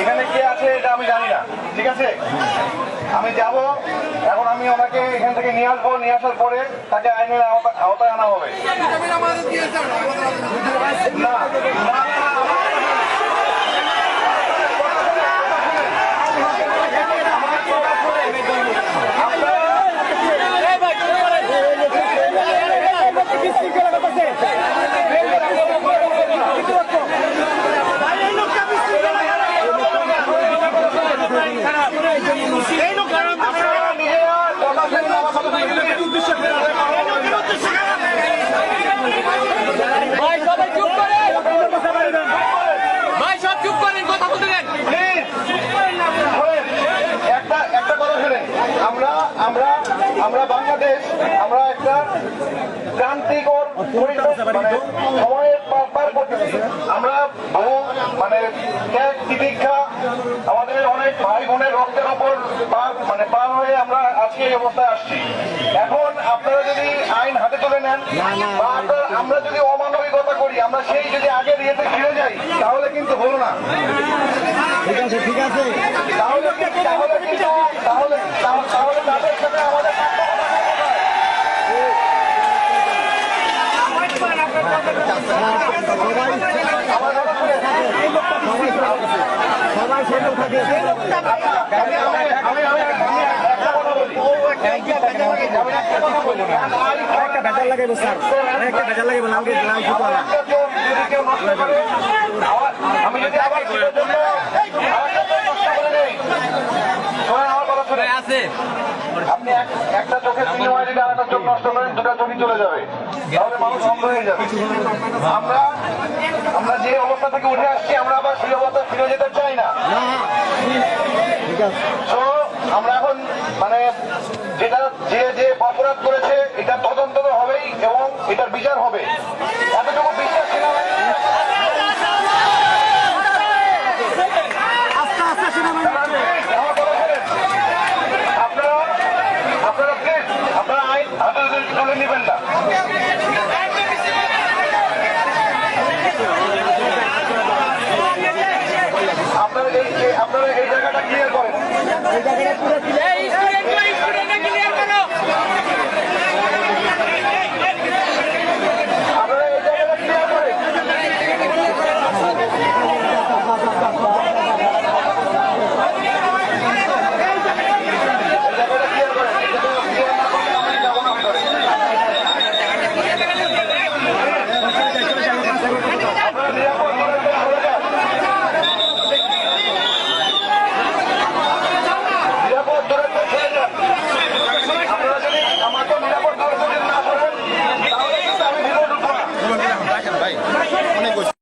এখানে কে আছে এটা আমি জানি না ঠিক আছে? আমি যাব এখন আমি ওনাকে এখান থেকে নিয়ে আসব নিয়ে আসার পরে তাকে আইনের আওতা- আওতায় আনা হবে। না না, আমরা আমরা বাংলাদেশ আমরা একটা ক্রান্তিকর এখন আপনারা যদি আইন হাতে তুলে নেন আমরা যদি অমানবিকতা করি আমরা সেই যদি আগের ইয়েতে ফিরে যাই তাহলে কিন্তু হলো না ঠিক আছে ঠিক আছে তাহলে তাহলে কিন্তু তাহলে আমার কথা শুনে থাকে। একটা বেজার লাগাইবো স্যার একটা বেজার লাগাইবো নষ্ট করে আমার- আমি যদি আবার সেটার জন্য আরেকটা চোখ নষ্ট করে দেই শোনেন আমার কথা শুনে আছে আপনি এক- একটা চোখের বিনিময়ে যদি আরেকটা চোখ নষ্ট করেন দুটা চোখই চলে যাবে। তাহলে মানুষ অন্ধ হয়ে যাবে। আমরা আমরা যে অবস্থা থেকে উঠে আসছি আমরা আবার সেই অবস্থা ফিরে যেতে চাই না। ঠিক আমরা এখন মানে যেটা যে যে অপরাধ করেছে এটা তদন্ত তো হবেই এবং এটার বিচার হবে। এতটুকু বিশ্বাস সেনাবাহিনী আস্তে আস্তে সেনাবাহিনী আমার কথা শোনেন। আপনারা আপনারা প্লিজ আপনারা আইন হাতে তুলে নেবেন না আপনারা এই জায়গাটা ক্লিয়ার করেন। এই জায়গাটা পুরো এই